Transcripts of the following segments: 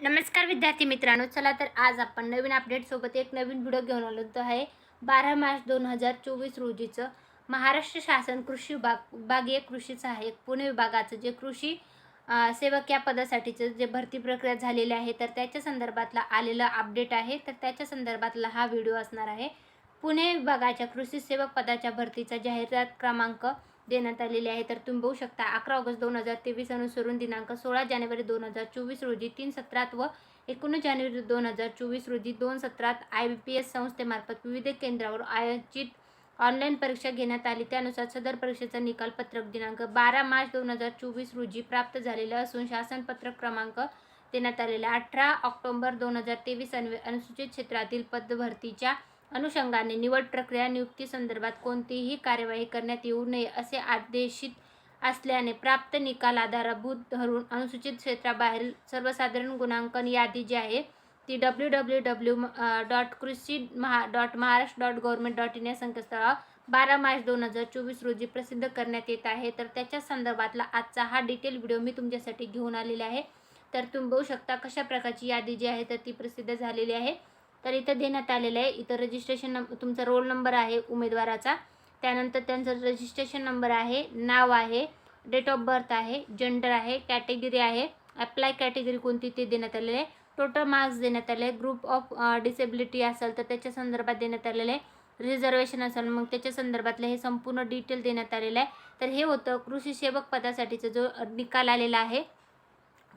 नमस्कार विद्यार्थी मित्रांनो चला तर आज आपण नवीन अपडेटसोबत एक नवीन व्हिडिओ घेऊन आलो. तो आहे बारा मार्च दोन हजार चोवीस रोजीचं महाराष्ट्र शासन कृषी विभाग विभागीय कृषी सहाय्यक पुणे विभागाचं जे कृषी सेवक या पदासाठीचं जे भरती प्रक्रिया झालेली आहे तर त्याच्या संदर्भातला आलेलं अपडेट आहे. तर त्याच्या संदर्भातला हा व्हिडिओ असणार आहे. पुणे विभागाच्या कृषी सेवक पदाच्या भरतीचा जाहिरात क्रमांक देण्यात आलेली आहे. तर तुम्ही बघू शकता अकरा ऑगस्ट दोन हजार तेवीस अनुसरून दिनांक सोळा जानेवारी दोन हजार चोवीस रोजी तीन सत्रात व एकोणीस जानेवारी दोन हजार चोवीस रोजी दोन सत्रात आय बी पी एस संस्थेमार्फत विविध केंद्रावर आयोजित ऑनलाईन परीक्षा घेण्यात आली. त्यानुसार सदर परीक्षेचा निकाल पत्रक दिनांक बारा मार्च दोन हजार चोवीस रोजी प्राप्त झालेलं असून शासन पत्रक क्रमांक देण्यात आलेला अठरा ऑक्टोबर दोन हजार तेवीस अनुसूचित क्षेत्रातील पदभरतीच्या अनुषंगाने निवड प्रक्रिया नियुक्ती संदर्भात कोणतीही कार्यवाही करण्यात येऊ नये असे आदेशित असल्याने प्राप्त निकाल आधारभूत धरून अनुसूचित क्षेत्राबाहेरील सर्वसाधारण गुणांकन यादी जी आहे ती W W W dot Krishi Maha dot Maharashtra dot government dot in या संकेतस्थळावर बारा मार्च दोन हजार चोवीस रोजी प्रसिद्ध करण्यात येत आहे. तर त्याच्या संदर्भातला आजचा हा डिटेल व्हिडिओ मी तुमच्यासाठी घेऊन आलेला आहे. तर तुम्ही बघू शकता कशा प्रकारची यादी जी आहे तर ती प्रसिद्ध झालेली आहे. तर इथं देण्यात आलेलं आहे. इथं रजिस्ट्रेशन नंबर तुमचा रोल नंबर आहे उमेदवाराचा. त्यानंतर त्यांचं रजिस्ट्रेशन नंबर आहे नाव आहे डेट ऑफ बर्थ आहे जेंडर आहे कॅटेगरी आहे. अप्लाय कॅटेगरी कोणती ते देण्यात आलेलं आहे. टोटल मार्क्स देण्यात आले ग्रुप ऑफ डिसेबिलिटी असेल तर त्याच्या संदर्भात देण्यात आलेलं आहे. रिझर्वेशन असेल मग त्याच्या संदर्भातलं हे संपूर्ण डिटेल देण्यात आलेलं आहे. तर हे होतं कृषी सेवक पदासाठीचा जो निकाल आलेला आहे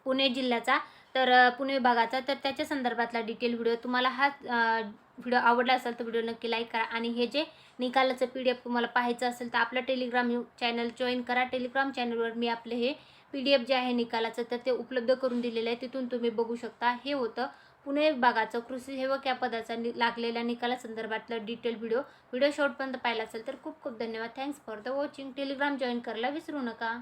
पुणे जिल्ह्याचा. तर पुणे विभागाचा. तर त्याच्या संदर्भातला डिटेल व्हिडिओ तुम्हाला हा व्हिडिओ आवडला असेल तर व्हिडिओ नक्की लाईक करा. आणि हे जे निकालाचं पी डी एफ तुम्हाला पाहायचं असेल तर आपलं टेलिग्राम चॅनल जॉईन करा. टेलिग्राम चॅनलवर मी आपले हे पी डी एफ जे आहे निकालाचं तर ते उपलब्ध करून दिलेलं आहे. तिथून तुम्ही बघू शकता. हे होतं पुणे विभागाचं कृषी सेवक या पदाचा नि लागलेल्या निकालासंदर्भातलं डिटेल व्हिडिओ व्हिडिओ शॉर्टपर्यंत पाहिला असेल तर खूप खूप धन्यवाद. Thanks for the watching Telegram join करायला विसरू नका.